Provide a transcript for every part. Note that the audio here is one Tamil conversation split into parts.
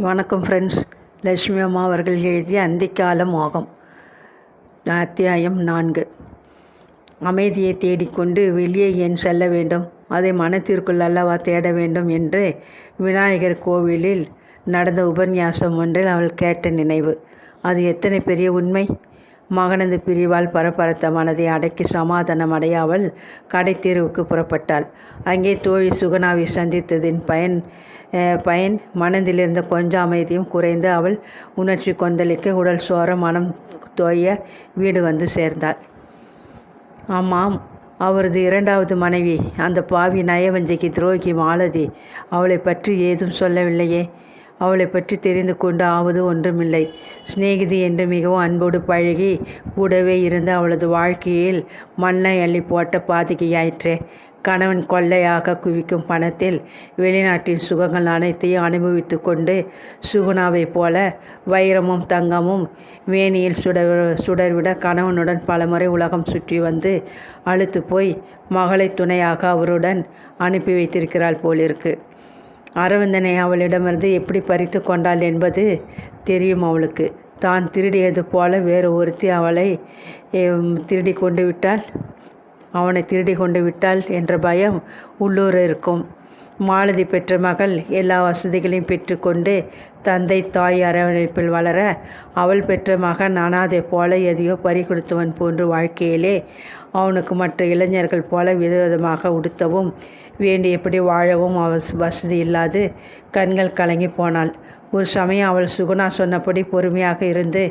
வணக்கம் ஃப்ரெண்ட்ஸ் லட்சுமி அம்மா அவர்கள் எழுதிய அந்திக்காலம் ஆகும் அத்தியாயம் நான்கு. அமைதியை தேடிக்கொண்டு வெளியே ஏன் செல்ல வேண்டும்? அதை மனத்திற்குள் அல்லவா தேட வேண்டும் என்று விநாயகர் கோவிலில் நடந்த உபன்யாசம் ஒன்றில் அவள் கேட்ட நினைவு. அது எத்தனை பெரிய உண்மை? மகனது பிரிவால் பரபரத்த மனதை அடக்கி சமாதானம் அடையாமல் அவள் கடைத்தீர்வுக்கு புறப்பட்டாள். அங்கே தோழி சுகனாவை சந்தித்ததின் பயன் பயன் மனதிலிருந்த கொஞ்சம் அமைதியும் குறைந்து அவள் உணர்ச்சி கொந்தளிக்க உடல் சோர மனம் தோய வீடு வந்து சேர்ந்தாள். ஆமாம் அவரது இரண்டாவது மனைவி அந்த பாவி நயவஞ்சகி துரோகி மாலதி அவளை பற்றி ஏதும் சொல்லவில்லையே. அவளை பற்றி தெரிந்து கொண்டு ஆவது ஒன்றுமில்லை. சிநேகிதி என்று மிகவும் அன்போடு பழகி கூடவே இருந்து அவளது வாழ்க்கையில் மண்ணை அள்ளி போட்ட பாதகியாயிற்றே. கணவன் கொள்ளையாக குவிக்கும் பணத்தில் வெளிநாட்டின் சுகங்கள் அனைத்தையும் அனுபவித்து கொண்டு சுகுணாவைப் போல வைரமும் தங்கமும் வேணியில் சுடர் சுடர்விட கணவனுடன் பலமுறை உலகம் சுற்றி வந்து அழுத்து போய் மகளை துணையாக அவருடன் அனுப்பி வைத்திருக்கிறாள் போலிருக்கு. அரவிந்தனை அவளிடமிருந்து எப்படி பறித்து கொண்டாள் என்பது தெரியும் அவளுக்கு. தான் திருடியது போல வேறு ஒருத்தி அவளை திருடி கொண்டு விட்டால் அவனை திருடி கொண்டு விட்டாள் என்ற பயம் உள்ளூர் இருக்கும். மாலதி பெற்ற மகள் எல்லா வசதிகளையும் பெற்றுக்கொண்டு தந்தை தாய் அரவணைப்பில் வளர அவள் பெற்ற மகன் அனாதை போல எதையோ பறி கொடுத்தவன் போன்று வாழ்க்கையிலே அவனுக்கு மற்ற இளைஞர்கள் போல விதவிதமாக உடுத்தவும் வேண்டியபடி வாழவும் அவ வசதி இல்லாது கண்கள் கலங்கி போனாள். ஒரு சமயம் அவள் சுகுணா சொன்னபடி பொறுமையாக இருந்து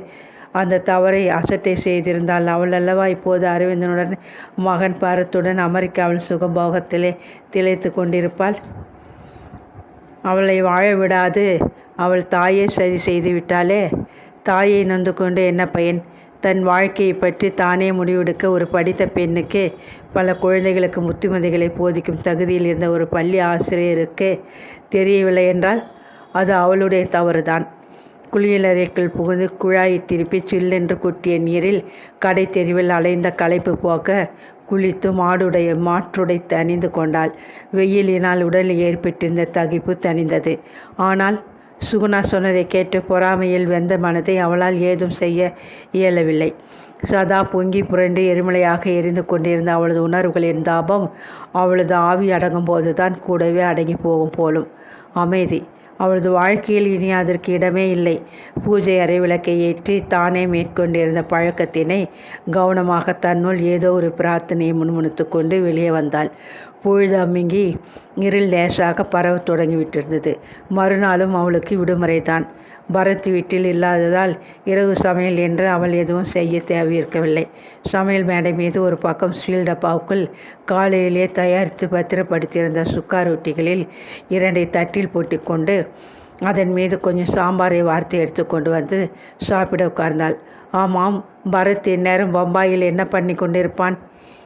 அந்த தவறை அசட்டை செய்திருந்தால் அவள் அல்லவா? இப்போது அரவிந்தனுடன் மகன் பாரத்துடன் அமெரிக்காவில் சுகபோகத்திலே திளைத்து கொண்டிருப்பாள். அவளை வாழ விடாது. அவள் தாயை சரி செய்து விட்டாளே. தாயை நொந்து கொண்டு என்ன பயன்? தன் வாழ்க்கையை பற்றி தானே முடிவெடுக்க ஒரு படித்த பெண்ணுக்கு பல குழந்தைகளுக்கு புத்திமதிகளை போதிக்கும் தகுதியில் இருந்த ஒரு பள்ளி ஆசிரியருக்கு தெரியவில்லை என்றால் அது அவளுடைய தவறுதான். குளியலறைக்குள் புகுந்து குழாயை திருப்பி சில்லென்று கொட்டிய நீரில் கடை தெருவில் அலைந்த களைப்பு போக்க குளித்து மாடுடைய மாற்றுடை தணிந்து கொண்டாள். வெயிலினால் உடலில் ஏற்பட்டிருந்த தகிப்பு தணிந்தது. ஆனால் சுகுணா சொன்னதை கேட்டு பொறாமையில் வெந்த மனதை அவளால் ஏதும் செய்ய இயலவில்லை. சதா பொங்கி புரண்டு எரிமலையாக எரிந்து கொண்டிருந்த அவளது உணர்வுகளின் தாபம் அவளது ஆவி அடங்கும் போதுதான் கூடவே அடங்கி போகும் போலும் அமைதி. அவளது வாழ்க்கையில் இனி அதற்கு இடமே இல்லை. பூஜை அறை விளக்கை ஏற்றி தானே மேற்கொண்டிருந்த பழக்கத்தினை கவனமாக தன்னுள் ஏதோ ஒரு பிரார்த்தனையை முன்முணுத்து கொண்டு வெளியே வந்தாள். பொழுது அமுங்கி இருள் லேசாக பரவ தொடங்கிவிட்டிருந்தது. மறுநாளும் அவளுக்கு விடுமுறை தான் பரத் வீட்டில் இல்லாததால் இரவு சமையல் என்று அவள் எதுவும் செய்ய தேவையிருக்கவில்லை. சமையல் மேடை மீது ஒரு பக்கம் ஸ்டீல் டப்பாவுக்குள் காலையிலே தயாரித்து பத்திரப்படுத்தியிருந்த சுக்கா ரொட்டிகளில் இரண்டை தட்டில் போட்டுக்கொண்டு அதன் மீது கொஞ்சம் சாம்பாரை வார்த்தை எடுத்து கொண்டு வந்து சாப்பிட உட்கார்ந்தாள். ஆமாம் பரத் இந்நேரம் பம்பாயில் என்ன பண்ணி கொண்டிருப்பான்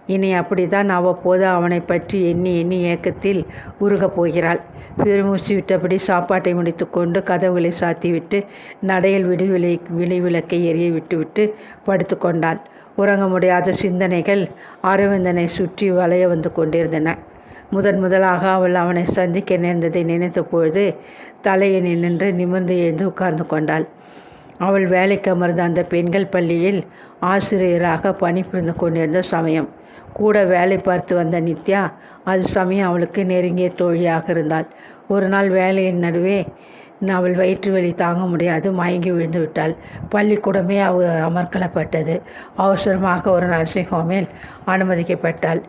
இனி அப்படித்தான் அவ்வப்போது அவனை பற்றி எண்ணி எண்ணி ஏக்கத்தில் உருகப் போகிறாள். பெருமூச்சு விட்டபடி சாப்பாட்டை முடித்துக்கொண்டு கதவுகளை சாத்திவிட்டு நடையில் விடுவிலை விளை எரிய விட்டுவிட்டு படுத்து கொண்டாள். உறங்க முடியாத சிந்தனைகள் அரவிந்தனை சுற்றி வளைய வந்து கொண்டிருந்தன. முதன் முதலாக அவள் அவனை சந்திக்க நேர்ந்ததை நினைத்த பொழுது தலையை நின்று நிமிர்ந்து எழுந்து உட்கார்ந்து கொண்டாள். அவள் வேலைக்கு அமர்ந்த அந்த பெண்கள் பள்ளியில் ஆசிரியராக பணிபுரிந்து கொண்டிருந்த சமயம். கூட வேலை பார்த்து வந்த நித்யா அது சமயம் அவளுக்கு நெருங்கிய தோழியாக இருந்தாள். ஒரு நாள் வேலையின் நடுவே அவள் வயிற்று வலி தாங்க முடியாது மயங்கி விழுந்து விட்டாள். பள்ளிக்கூடமே அவ அமர்க்கலப்பட்டது. அவசரமாக ஒரு நர்சிங் ஹோமில் அனுமதிக்கப்பட்டாள்.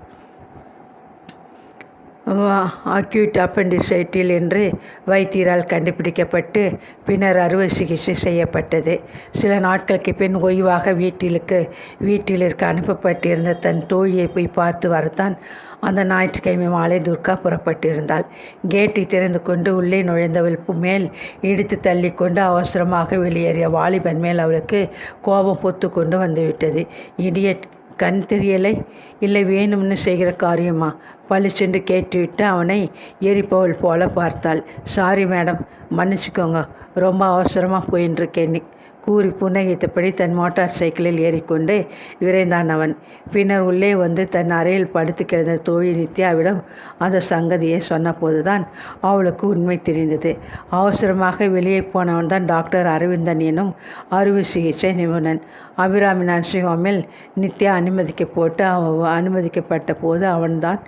அக்யூட் அப்பெண்டிசைட்டில் என்று வைத்தியரால் கண்டுபிடிக்கப்பட்டு பின்னர் அறுவை சிகிச்சை செய்யப்பட்டது. சில நாட்களுக்கு பின் ஓய்வாக வீட்டிலுக்கு வீட்டிலிருக்க அனுப்பப்பட்டிருந்த தன் தோழியை போய் பார்த்து வரத்தான் அந்த ஞாயிற்றுக்கிழமை மாலை துர்கா புறப்பட்டிருந்தாள். கேட்டை திறந்து கொண்டு உள்ளே நுழைந்தவள் மேல் இடித்து தள்ளிக்கொண்டு அவசரமாக வெளியேறிய வாலிபன் மேல் அவளுக்கு கோபம் பொத்து கொண்டு வந்துவிட்டது. இடியட் கண் தெரியலை. இல்லை வேணும்னு செய்கிற காரியமா? பளிச்சென்று கேட்டுவிட்டு அவனை எரிப்பவள் போல பார்த்தாள். சாரி மேடம் மன்னிச்சுக்கோங்க. ரொம்ப அவசரமாக போயின்னு இருக்கேன் கூறி புன்னகைத்தபடி தன் மோட்டார் சைக்கிளில் ஏறிக்கொண்டு விரைந்தான் அவன். பின்னர் உள்ளே வந்து தன் அறையில் படுத்து கிடந்த தோழி நித்யாவிடம் அந்த சங்கதியை சொன்னபோதுதான் அவளுக்கு உண்மை தெரிந்தது. அவசரமாக வெளியே போனவன் தான் டாக்டர் அரவிந்தன் எனும் அறுவை சிகிச்சை நிபுணன். அபிராமி நர்சிங் ஹோமில் நித்யா அனுமதிக்க போட்டு அவ அனுமதிக்கப்பட்ட போது அவன்தான்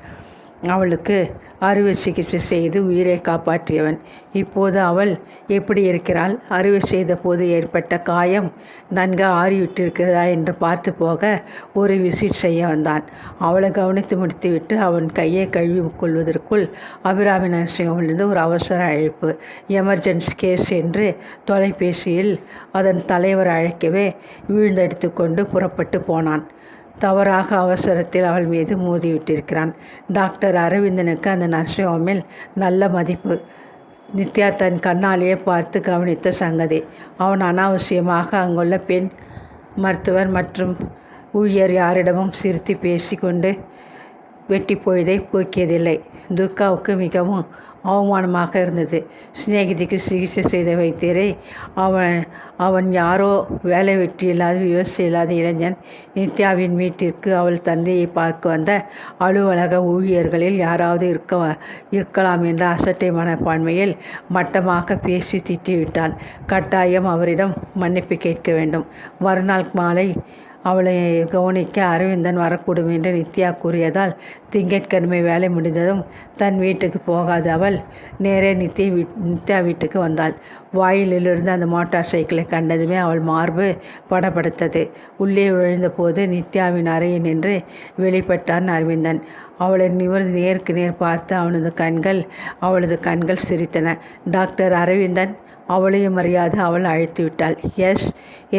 அவளுக்கு அறுவை சிகிச்சை செய்து உயிரை காப்பாற்றியவன். இப்போது அவள் எப்படி இருக்கிறாள்? அறுவை செய்த போது ஏற்பட்ட காயம் நன்கு ஆறிவிட்டிருக்கிறதா என்று பார்த்து போக ஒரு விசிட் செய்ய வந்தான். அவளை கவனித்து முடித்துவிட்டு அவன் கையை கழுவி கொள்வதற்குள் அபிராமி நரசிங்கமிலிருந்து ஒரு அவசர அழைப்பு எமர்ஜென்சி கேஸ் என்று தொலைபேசியில் அதன் தலைவர் அழைக்கவே வீழ்ந்தெடுத்து கொண்டு புறப்பட்டு போனான். தவறாக அவசரத்தில் அவள் மீது மோதிவிட்டிருக்கிறான். டாக்டர் அரவிந்தனுக்கு அந்த நர்சிங் ஹோமில் நல்ல மதிப்பு. நித்யா தன் கண்ணாலேயே பார்த்து கவனித்த சங்கதி அவன் அனாவசியமாக அங்குள்ள பெண் மருத்துவர் மற்றும் ஊழியர் யாரிடமும் சிரித்து பேசிக்கொண்டு வெட்டி பொழுதை போக்கியதில்லை. துர்காவுக்கு மிகவும் அவமானமாக இருந்தது. சிநேகிதிக்கு சிகிச்சை செய்த வைத்தியரை அவன் அவன் யாரோ வேலை வெற்றி இல்லாத விவசாயம் இல்லாத இளைஞன். நித்யாவின் வீட்டிற்கு அவள் தந்தையை பார்க்க வந்த அலுவலக ஊழியர்களில் யாராவது இருக்க இருக்கலாம் என்ற அசட்டை மனப்பான்மையில் மட்டமாக பேசி திட்டிவிட்டாள். கட்டாயம் அவரிடம் மன்னிப்பு கேட்க வேண்டும். மறுநாள் மாலை அவளை கவனிக்க அரவிந்தன் வரக்கூடும் என்று நித்யா கூறியதால் திங்கட்கிழமை வேலை முடிந்ததும் தன் வீட்டுக்கு போகாத. அவள் நேரே நித்யா வீ நித்யா வீட்டுக்கு வந்தாள். வாயிலிருந்து அந்த மோட்டார் சைக்கிளை கண்டதுமே அவள் மார்பு படப்படுத்தது உள்ளே விழுந்தபோது நித்யாவின் அறையில் நின்று வெளிப்பட்டான் அரவிந்தன். அவளை நிமிர்ந்து நேருக்கு நேர் பார்த்து அவனது கண்கள் அவளது கண்கள் சிரித்தன. டாக்டர் அரவிந்தன் அவளையும் அறியாது. அவள் அழைத்து விட்டாள். எஸ்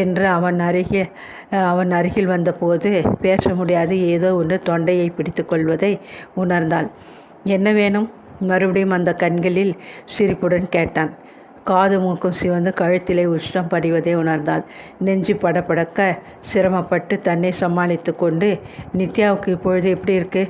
என்று அவன் அருகே அவன் அருகில் வந்தபோது பேச முடியாது. ஏதோ ஒன்று தொண்டையை பிடித்து கொள்வதை உணர்ந்தாள். என்ன வேணும்? மறுபடியும் அந்த கண்களில் சிரிப்புடன் கேட்டான். காது மூக்கும் சிவந்து கழுத்திலே உஷ்ணம் படிவதை உணர்ந்தாள். நெஞ்சு படபடக்க சிரமப்பட்டு தன்னை சமாளித்து கொண்டு நித்யாவுக்கு இப்பொழுது எப்படி இருக்கு?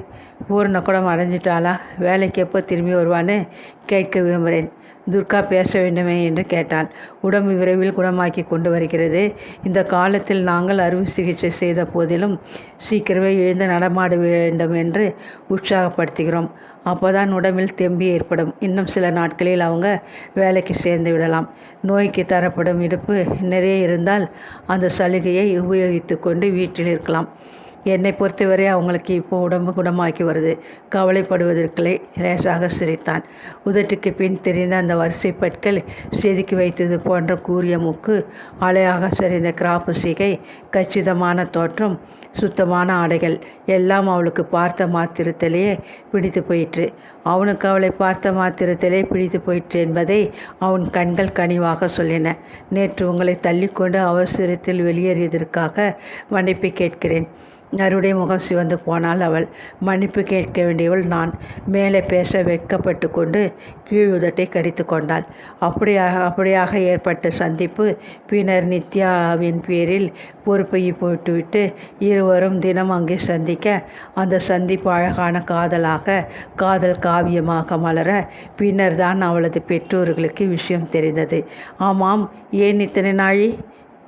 பூர்ண குடம் அடைஞ்சிட்டாளா? வேலைக்கு எப்போ திரும்பி வருவான்னு கேட்க விரும்புகிறேன். துர்கா பேச வேண்டுமே என்று கேட்டாள். உடம்பு விரைவில் குணமாக்கி கொண்டு வருகிறது. இந்த காலத்தில் நாங்கள் அறுவை சிகிச்சை செய்த போதிலும் சீக்கிரமே எழுந்து நடமாட வேண்டும் என்று உற்சாகப்படுத்துகிறோம். அப்போதான் உடம்பில் தெம்பி ஏற்படும். இன்னும் சில நாட்களில் அவங்க வேலைக்கு சேர்ந்து விடலாம். நோய்க்கு தரப்படும் இடுப்பு நிறைய இருந்தால் அந்த சலுகையை உபயோகித்து கொண்டு வீட்டில் இருக்கலாம். என்னை பொறுத்தவரை அவங்களுக்கு இப்போ உடம்பு குணமாக்கி வருது. கவலைப்படுவதற்குள்ளே லேசாக சிரித்தான். உதட்டுக்கு பின் தெரிந்த அந்த வரிசை பற்கள் செதுக்கி வைத்தது போன்ற கூறிய மூக்கு அலையாக சரிந்த கிராப்பு சிகை கச்சிதமான தோற்றம் சுத்தமான ஆடைகள் எல்லாம் அவளுக்கு பார்த்த மாத்திரத்திலேயே பிடித்து போயிற்று. அவனுக்கு அவளை பார்த்த மாத்திரத்திலே பிடித்து போயிற்று என்பதை அவன் கண்கள் கனிவாக சொல்லின. நேற்று உங்களை தள்ளிக்கொண்டு அவசரத்தில் வெளியேறியதற்காக மன்னிப்பு கேட்கிறேன். நருடைய முகம் சிவந்து போனால் அவள் மன்னிப்பு கேட்க வேண்டியவள் நான். மேலே பேச வெட்கப்பட்டு கொண்டு கீழ் உதட்டை கடித்து கொண்டாள். அப்படியாக அப்படியாக ஏற்பட்ட சந்திப்பு பின்னர் நித்யாவின் பேரில் பொறுப்பையும் போட்டுவிட்டு இருவரும் தினம் அங்கே சந்திக்க அந்த சந்திப்பு அழகான காதலாக காதல் காவியமாக மலர பின்னர் தான் அவளது பெற்றோர்களுக்கு விஷயம் தெரிந்தது. ஆமாம் ஏன் இத்தனை நாழி?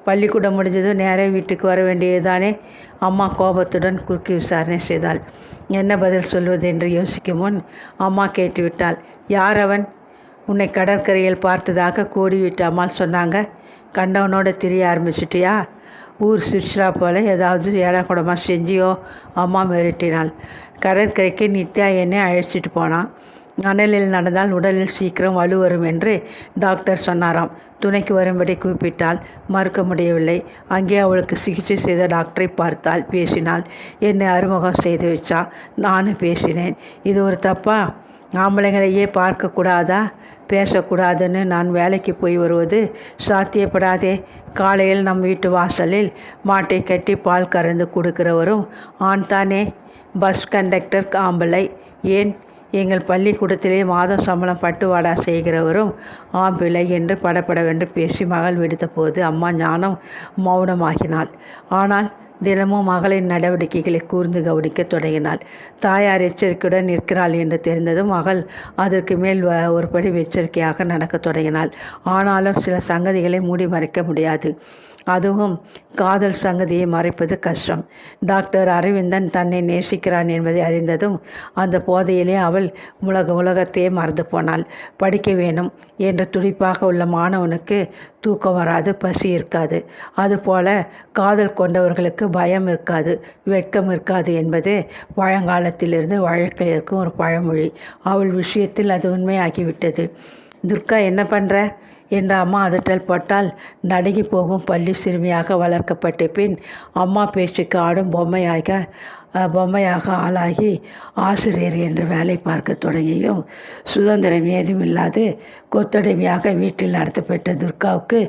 பள்ளிக்கூடம் முடிஞ்சதும் நேரே வீட்டுக்கு வர வேண்டியதுதானே? அம்மா கோபத்துடன் குறுக்கி விசாரணை செய்தாள். என்ன பதில் சொல்வது? என்று யோசிக்கும் முன் அம்மா கேட்டுவிட்டாள். யார் அவன்? உன்னை கடற்கரையில் பார்த்ததாக கோடிவிட்டு அம்மாள் சொன்னாங்க. கண்டவனோட திரிய ஆரம்பிச்சிட்டியா? ஊர் சுற்றுலா போல் ஏதாவது ஏடாக்கூடமாக செஞ்சியோ? அம்மா மிரட்டினாள். கடற்கரைக்கு நித்யா என்னை அழைச்சிட்டு போனான். அனலில் நடந்தால் உடலில் சீக்கிரம் வலு வரும் என்று டாக்டர் சொன்னாராம். துணைக்கு வரும்படி கூப்பிட்டால் மறுக்க முடியவில்லை அங்கே அவளுக்கு சிகிச்சை செய்த டாக்டரை பார்த்தால் பேசினாள். என்னை அறிமுகம் செய்து வச்சா? நானும் பேசினேன். இது ஒரு தப்பா? ஆம்பளைங்களையே பார்க்கக்கூடாதா? பேசக்கூடாதுன்னு நான் வேலைக்கு போய் வருவது சாத்தியப்படாதே. காலையில் நம் வீட்டு வாசலில் மாட்டை கட்டி பால் கறந்து கொடுக்கிறவரும் ஆண் தானே? பஸ் கண்டக்டர் ஆம்பளை. ஏன் எங்கள் பள்ளிக்கூடத்திலே மாதம் சம்பளம் பட்டுவாடா செய்கிறவரும் ஆம்பிள்ளை என்று படப்படவென்று பேசி மகள் விடுத்தபோது அம்மா ஞானம் மௌனமாகினாள். ஆனால் தினமும் மகளின் நடவடிக்கைகளை கூர்ந்து கவனிக்க தொடங்கினாள். தாயார் எச்சரிக்கையுடன் நிற்கிறாள் என்று தெரிந்ததும் மகள் அதற்கு மேல் வ- ஒருபடி எச்சரிக்கையாக நடக்க தொடங்கினாள். ஆனாலும் சில சங்கதிகளை மூடி மறைக்க முடியாது. அதுவும் காதல் சங்கதியை மறைப்பது கஷ்டம். டாக்டர் அரவிந்தன் தன்னை நேசிக்கிறான் என்பதை அறிந்ததும் அந்த போதையிலே அவள் உலக உலகத்தையே மறந்து போனாள். படிக்க வேணும் என்ற துடிப்பாக உள்ள மாணவனுக்கு தூக்கம் வராது பசி இருக்காது. அதுபோல காதல் கொண்டவர்களுக்கு பயம் இருக்காது வெட்கம் இருக்காது என்பது பழங்காலத்திலிருந்து வழக்கில் இருக்கும் ஒரு பழமொழி. அவள் விஷயத்தில் அது உண்மையாகிவிட்டது. துர்கா என்ன பண்ணுற என்ற அம்மா அதட்டல் பட்டால் நடுங்கி போகும் பள்ளி சிறுமியாக வளர்க்கப்பட்ட பின் அம்மா பேச்சுக்கு ஆடும் பொம்மையாக பொம்மையாக ஆளாகி ஆசிரியர் என்று வேலை பார்க்க தொடங்கியும் சுதந்திரம் ஏதும் இல்லாது கொத்தடிமையாக வீட்டில் நடத்தப்பட்ட துர்காவுக்கு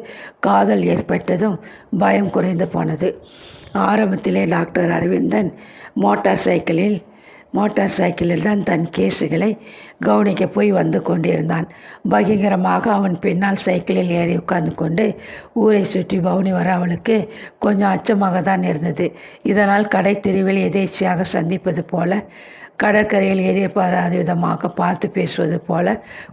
காதல் ஏற்பட்டதும் பயம் குறைந்து போனது. ஆரம்பத்திலே டாக்டர் அரவிந்தன் மோட்டார் சைக்கிளில் மோட்டார் சைக்கிளில் தான் தன் கேஸுகளை கவனிக்க போய் வந்து கொண்டிருந்தான். பகிரங்கமாக அவன் பின்னால் சைக்கிளில் ஏறி உட்கார்ந்து கொண்டு ஊரை சுற்றி பவுனி வர அவளுக்கு கொஞ்சம் அச்சமாக தான் இருந்தது. இதனால் கடை தெருவில் எதேச்சியாக சந்திப்பது போல கடற்கரையில் எதிர்பாராத விதமாக பார்த்து பேசுவது போல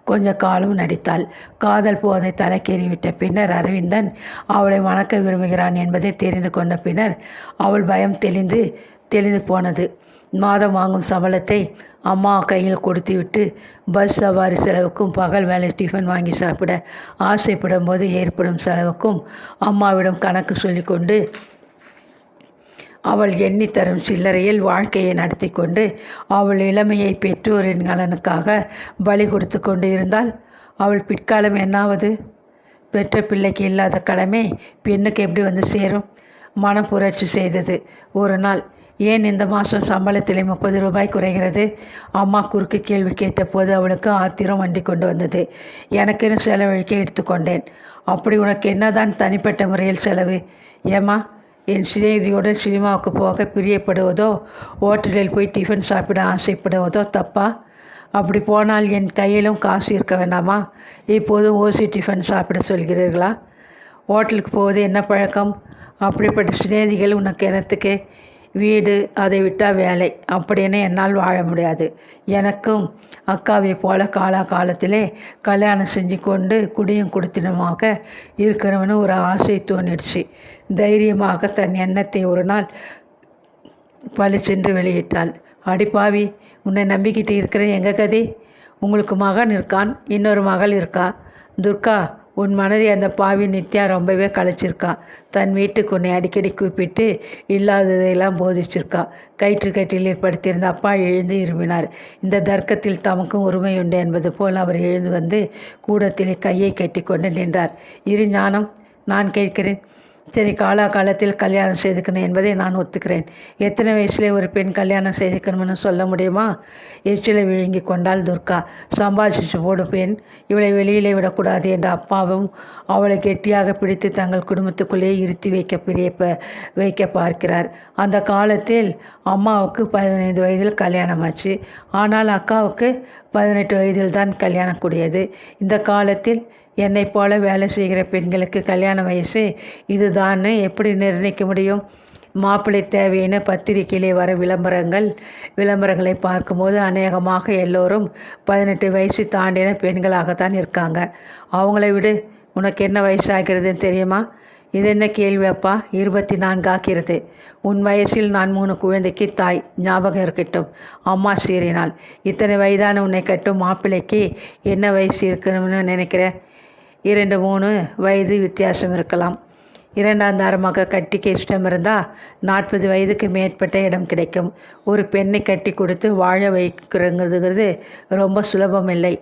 கொஞ்ச காலம் நடித்தாள். காதல் போதை தலைக்கேறிவிட்ட பின்னர் அரவிந்தன் அவளை வணக்க விரும்புகிறான் என்பதை தெரிந்து கொண்ட பின்னர் அவள் பயம் தெளிந்து தெளிந்து போனது. மாதம் வாங்கும் சம்பளத்தை அம்மா கையில் கொடுத்துவிட்டு பஸ் சவாரி செலவுக்கும் பகல் வேலை டிஃபன் வாங்கி சாப்பிட ஆசைப்படும் போது ஏற்படும் செலவுக்கும் அம்மாவிடம் கணக்கு சொல்லிக்கொண்டு அவள் எண்ணி தரும் சில்லறையில் வாழ்க்கையை நடத்தி கொண்டு அவள் இளமையை பெற்றோரின் நலனுக்காக பலி கொடுத்து கொண்டு இருந்தால் அவள் பிற்காலம் என்னாவது? பெற்ற பிள்ளைக்கு இல்லாத கடமை பெண்ணுக்கு எப்படி வந்து சேரும்? மனம் புரட்சி செய்தது. ஒரு நாள் ஏன் இந்த மாதம் சம்பளத்திலே முப்பது ரூபாய் குறைகிறது? அம்மா குறுக்கு கேள்வி கேட்டபோது அவளுக்கு ஆத்திரம் வண்டி கொண்டு வந்தது. எனக்கென செலவழிக்க எடுத்துக்கொண்டேன் அப்படி உனக்கு என்னதான் தனிப்பட்ட முறையில் செலவு? ஏம்மா என் சிநேகிதியோடு சினிமாவுக்கு போக பிரியப்படுவதோ ஹோட்டலில் போய் டிஃபன் சாப்பிட ஆசைப்படுவதோ தப்பா? அப்படி போனால் என் கையிலும் காசு இருக்க வேண்டாமா? இப்போது ஓசி டிஃபன் சாப்பிட சொல்கிறீர்களா? ஹோட்டலுக்கு போவது என்ன பழக்கம்? அப்படிப்பட்ட சிநேகிதிகள் உனக்கு எனத்துக்கு வீடு அதை விட்டால் வேலை. அப்படின்னு என்னால் வாழ முடியாது. எனக்கும் அக்காவை போல காலா காலத்திலே கல்யாணம் செஞ்சு கொண்டு குடியும் குடித்தனமாக இருக்கணும்னு ஒரு ஆசை தோணிடுச்சு. தைரியமாக தன் எண்ணத்தை ஒரு நாள் பளிச்சென்று வெளியிட்டாள். அடிப்பாவி உன்னை நம்பிக்கிட்டு இருக்கிற எங்கள் கதை? உங்களுக்கு மகன் இருக்கான் இன்னொரு மகள் இருக்கா? துர்கா உன் மனதை அந்த பாவி நித்யா ரொம்பவே கழிச்சிருக்கா தன் வீட்டுக்கு உன்னை அடிக்கடி கூப்பிட்டு இல்லாததையெல்லாம் போதிச்சிருக்கா. கயிற்று கட்டில் ஏற்படுத்தியிருந்த அப்பா எழுந்து இருமினார். இந்த தர்க்கத்தில் தமக்கும் உரிமை உண்டு என்பது போல் அவர் எழுந்து வந்து கூடத்திலே கையை கட்டிக்கொண்டு நின்றார். இரு ஞானம் நான் கேட்கிறேன். சரி காலா காலத்தில் கல்யாணம் செய்துக்கணும் என்பதை நான் ஒத்துக்கிறேன். எத்தனை வயசுலேயே ஒரு பெண் கல்யாணம் செய்துக்கணும்னு சொல்ல முடியுமா? எச்சிலை விழுங்கி கொண்டாள் துர்கா. சம்பாதிச்சு போடும் பெண். இவளை வெளியிலே விடக்கூடாது என்ற அப்பாவும் அவளை கெட்டியாக பிடித்து தங்கள் குடும்பத்துக்குள்ளேயே இருத்தி வைக்க பிரிய வைக்க பார்க்கிறார். அந்த காலத்தில் அம்மாவுக்கு பதினைந்து வயதில் கல்யாணம் ஆச்சு ஆனால் அக்காவுக்கு பதினெட்டு வயதில் தான் கல்யாணம் கூடியது. இந்த காலத்தில் என்னை போல வேலை செய்கிற பெண்களுக்கு கல்யாண வயசு இதுதான்னு எப்படி நிர்ணயிக்க முடியும்? மாப்பிள்ளை தேவைன்னு பத்திரிகையிலே வர விளம்பரங்கள் விளம்பரங்களை பார்க்கும்போது அநேகமாக எல்லோரும் பதினெட்டு வயசு தாண்டின பெண்களாகத்தான் இருக்காங்க. அவங்கள விடு உனக்கு என்ன வயசாகிறதுன்னு தெரியுமா? இது என்ன கேள்வி அப்பா? இருபத்தி நான்கு ஆக்கிறது உன் வயசில் நான் மூணு குழந்தைக்கு தாய். ஞாபகம் இருக்கட்டும். அம்மா சீறினாள். இத்தனை வயதான உன்னை கட்டும் மாப்பிள்ளைக்கு என்ன வயசு இருக்கணும்னு நினைக்கிறேன் இரண்டு மூணு வயது வித்தியாசம் இருக்கலாம். இரண்டாம் தாரமாக கட்டிக்க இஷ்டம் இருந்தால் நாற்பது வயதுக்கு மேற்பட்ட இடம் கிடைக்கும். ஒரு பெண்ணை கட்டி கொடுத்து வாழ வைக்கிறங்கிறதுங்கிறது ரொம்ப சுலபம் இல்லை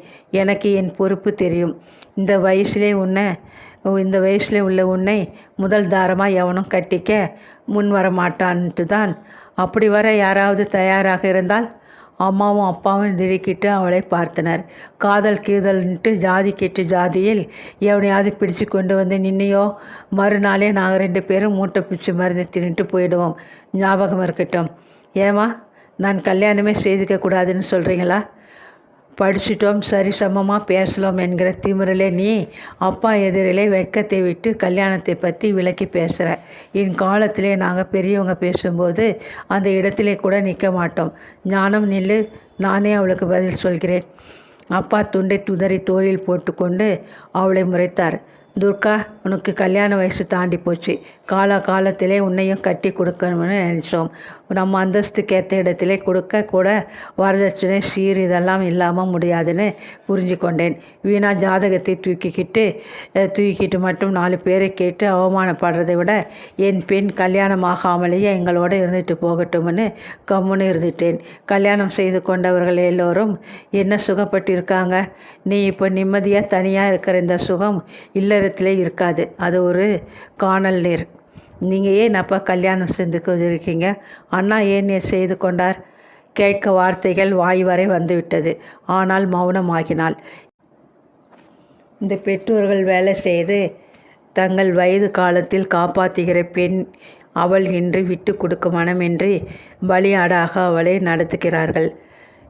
எனக்கு என் பொறுப்பு தெரியும். இந்த வயசுலே உன்னை இந்த வயசில் உள்ள உன்னை முதல் தாரமாக எவனும் கட்டிக்க முன் வர மாட்டான்ட்டு தான் அப்படி வர யாராவது தயாராக இருந்தால் அம்மாவும் அப்பாவும் திடுக்கிட்டு அவளை பார்த்தனர். காதல் கீதல்ன்ட்டு ஜாதி கெட்டு ஜாதியில் எவனையாவது பிடிச்சு கொண்டு வந்து நின்னையோ? மறுநாளே நாங்கள் ரெண்டு பேரும் மூட்டை பிடிச்சி மருந்து தின்னுட்டு போயிடுவோம். ஞாபகம் இருக்கட்டும். ஏமா நான் கல்யாணமே செய்துக்க கூடாதுன்னு சொல்கிறீங்களா படிச்சிட்டோம் சரி சமமாக பேசலாம் என்கிற திமிரிலே நீ அப்பா எதிரிலே வெட்கத்தை விட்டு கல்யாணத்தை பற்றி விளக்கி பேசுகிற என் காலத்திலே நாங்கள் பெரியவங்க பேசும்போது அந்த இடத்திலே கூட நிற்க மாட்டோம். ஞானம் நில்லு நானே அவளுக்கு பதில் சொல்கிறேன். அப்பா துண்டை துதறி தோளில் போட்டுக்கொண்டு அவளை முறைத்தார். துர்கா உனக்கு கல்யாண வயசு தாண்டி போச்சு. கால காலத்திலே உன்னையும் கட்டி கொடுக்கணும்னு நினச்சோம். நம்ம அந்தஸ்துக்கு ஏற்ற இடத்திலே கொடுக்க கூட வரதட்சணை சீர் இதெல்லாம் இல்லாமல் முடியாதுன்னு புரிஞ்சு கொண்டேன் வீணா ஜாதகத்தை தூக்கிக்கிட்டு தூக்கிட்டு தூக்கிக்கிட்டு மட்டும் நாலு பேரை கேட்டு அவமானப்படுறதை விட என் பெண் கல்யாணமாகாமலேயே எங்களோட இருந்துட்டு போகட்டும்னு கம்முன்னு இருந்துட்டேன். கல்யாணம் செய்து கொண்டவர்கள் எல்லோரும் என்ன சுகப்பட்டிருக்காங்க? நீ இப்போ நிம்மதியாக தனியாக இருக்கிற இந்த சுகம் இல்லறத்திலே இருக்காது. அது ஒரு காணல் நீர். நீங்கள் ஏன் அப்பா கல்யாணம் செஞ்சு கொண்டிருக்கீங்க? அண்ணா ஏன் செய்து கொண்டார்? கேட்க வார்த்தைகள் வாய் வரை வந்துவிட்டது. ஆனால் மௌனமாகினாள். இந்த பெற்றோர்கள் வேலை செய்து தங்கள் வயது காலத்தில் காப்பாற்றுகிற பெண் அவள் என்று விட்டு கொடுக்க மனமின்றி பலியாடாக அவளை நடத்துகிறார்கள்.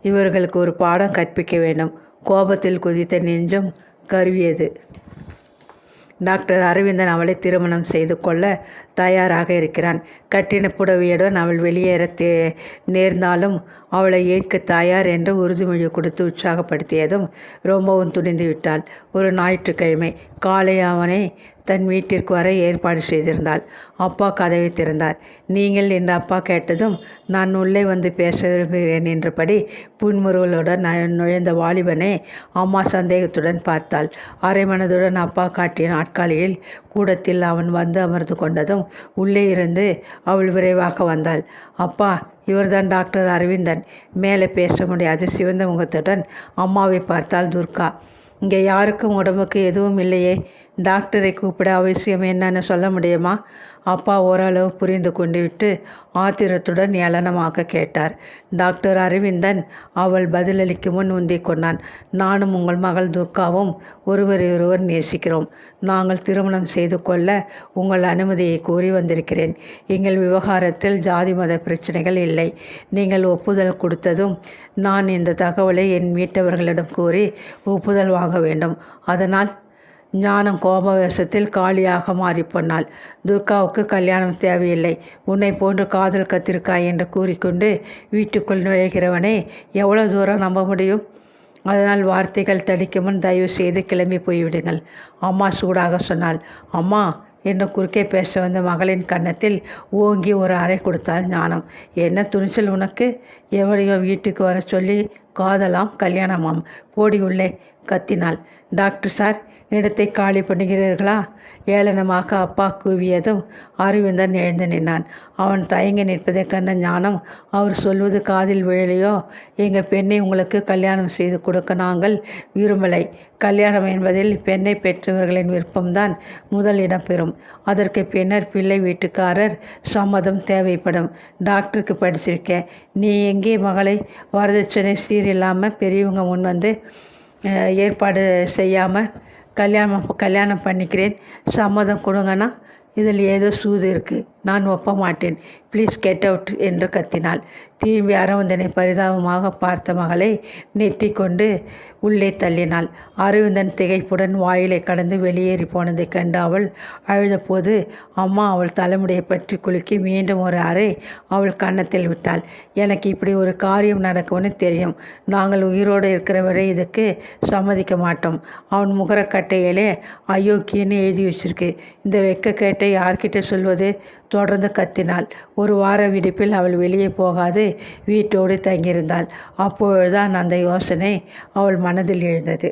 இவர்களுக்கு ஒரு பாடம் கற்பிக்க வேண்டும். கோபத்தில் குதித்த நெஞ்சம் கருவியது. டாக்டர் அரவிந்தன் அவளை திருமணம் செய்து கொள்ள தயாராக இருக்கிறான். கட்டின புடவையுடன் அவள் வெளியேற தே நேர்ந்தாலும் அவளை ஏற்க தயார் என்று உறுதிமொழி கொடுத்து உற்சாகப்படுத்தியதும் ரொம்பவும் துணிந்து விட்டாள். ஒரு ஞாயிற்றுக்கிழமை காலை அவனை தன் வீட்டிற்கு வர ஏற்பாடு செய்திருந்தாள். அப்பா கதவை திறந்தார். நீங்கள் என்று அப்பா கேட்டதும் நான் உள்ளே வந்து பேச விரும்புகிறேன் என்றபடி புன்முறுவலுடன் நுழைந்த வாலிபனை அம்மா சந்தேகத்துடன் பார்த்தாள். அரைமனதுடன் அப்பா காட்டிய நாட்காலியில் கூடத்தில் அவன் வந்து அமர்ந்து கொண்டதும் உள்ளே இருந்து அவள் விரைவாக வந்தாள். அப்பா இவர்தான் டாக்டர் அரவிந்தன். மேலே பேச முடியாது. சிவந்த முகத்துடன் அம்மாவை பார்த்தாள் துர்கா. இங்கே யாருக்கும் உடம்புக்கு எதுவும் இல்லையே. டாக்டரை கூப்பிட அவசியம் என்னன்னு சொல்ல முடியுமா? அப்பா ஓரளவு புரிந்து கொண்டு விட்டு ஆத்திரத்துடன் ஏளனமாக கேட்டார். டாக்டர் அரவிந்தன் அவள் பதிலளிக்கும் முன் உந்திக் கொண்டான். நானும் உங்கள் மகள் துர்காவும் ஒருவரையொருவர் நேசிக்கிறோம். நாங்கள் திருமணம் செய்து கொள்ள உங்கள் அனுமதியை கூறி வந்திருக்கிறேன். எங்கள் விவகாரத்தில் ஜாதி மத பிரச்சனைகள் இல்லை. நீங்கள் ஒப்புதல் கொடுத்ததும் நான் இந்த தகவலை என் வீட்டவர்களிடம் கூறி ஒப்புதல் வாங்க வேண்டும். அதனால் ஞானம் கோபவேசத்தில் காளியாக மாறிப்போனாள் துர்காவுக்கு கல்யாணம் தேவையில்லை. உன்னை போன்று காதல் கத்திருக்காய் என்று கூறிக்கொண்டு வீட்டுக்குள் நுழைகிறவனை எவ்வளோ தூரம் நம்ப முடியும்? அதனால் வார்த்தைகள் தடிக்கும் முன் தயவு செய்து கிளம்பி போய்விடுங்கள். அம்மா சூடாக சொன்னாள். அம்மா என்று குறுக்கே பேச வந்த மகளின் கன்னத்தில் ஓங்கி ஒரு அறை கொடுத்தாள் ஞானம். என்ன துணிச்சல் உனக்கு? எவளையோ வீட்டுக்கு வர சொல்லி காதலாம் கல்யாணமாம் போடி உள்ளே கத்தினாள். டாக்டர் சார் இடத்தை காலி பண்ணுகிறீர்களா? ஏளனமாக அப்பா கூவியதும் அரவிந்தன் எழுந்து நின்னான். அவன் தயங்கி நிற்பதை கண்ட ஞானம் அவர் சொல்வது காதில் விழலையோ? எங்கள் பெண்ணை உங்களுக்கு கல்யாணம் செய்து கொடுக்க நாங்கள் விரும்பலை. கல்யாணம் என்பதில் பெண்ணை பெற்றவர்களின் விருப்பம்தான் முதல் இடம் பெறும். அதற்கு பின்னர் பிள்ளை வீட்டுக்காரர் சம்மதம் தேவைப்படும். டாக்டருக்கு படிச்சிருக்கேன். நீ எங்கே மகளை வரதட்சணை சீரில்லாமல் பெரியவங்க முன் வந்து ஏற்பாடு செய்யாமல் கல்யாணம் கல்யாணம் பண்ணிக்கிறேன். சம்மதம் கொடுங்கன்னா இதில் ஏதோ சூது இருக்குது நான் ஒப்ப மாட்டேன். ப்ளீஸ் கெட் அவுட் என்று கத்தினாள். திரும்பி அரவிந்தனை பரிதாபமாக பார்த்த மகளை நெட்டிக்கொண்டு உள்ளே தள்ளினாள். அரவிந்தன் திகைப்புடன் வாயிலை கடந்து வெளியேறி போனதைக் கண்டு அவள் அழுதபோது அம்மா அவள் தலைமுடியை பற்றி குலுக்கி மீண்டும் ஒரு அறை அவள் கன்னத்தில் விட்டாள். எனக்கு இப்படி ஒரு காரியம் நடக்கும்னு தெரியும். நாங்கள் உயிரோடு இருக்கிற வரை இதுக்கு சம்மதிக்க மாட்டோம். அவன் முகரக்கட்டையிலே அயோக்கியன்னு எழுதி வச்சிருக்கு. இந்த வெட்கக்கேட்டை யார்கிட்ட சொல்வது? தொடர்ந்து கத்தினாள். ஒரு வார விடுப்பில் அவள் வெளியே போகாது வீட்டோடு தங்கியிருந்தாள். அப்பொழுதுதான் அந்த யோசனை அவள் மனதில் எழுந்தது.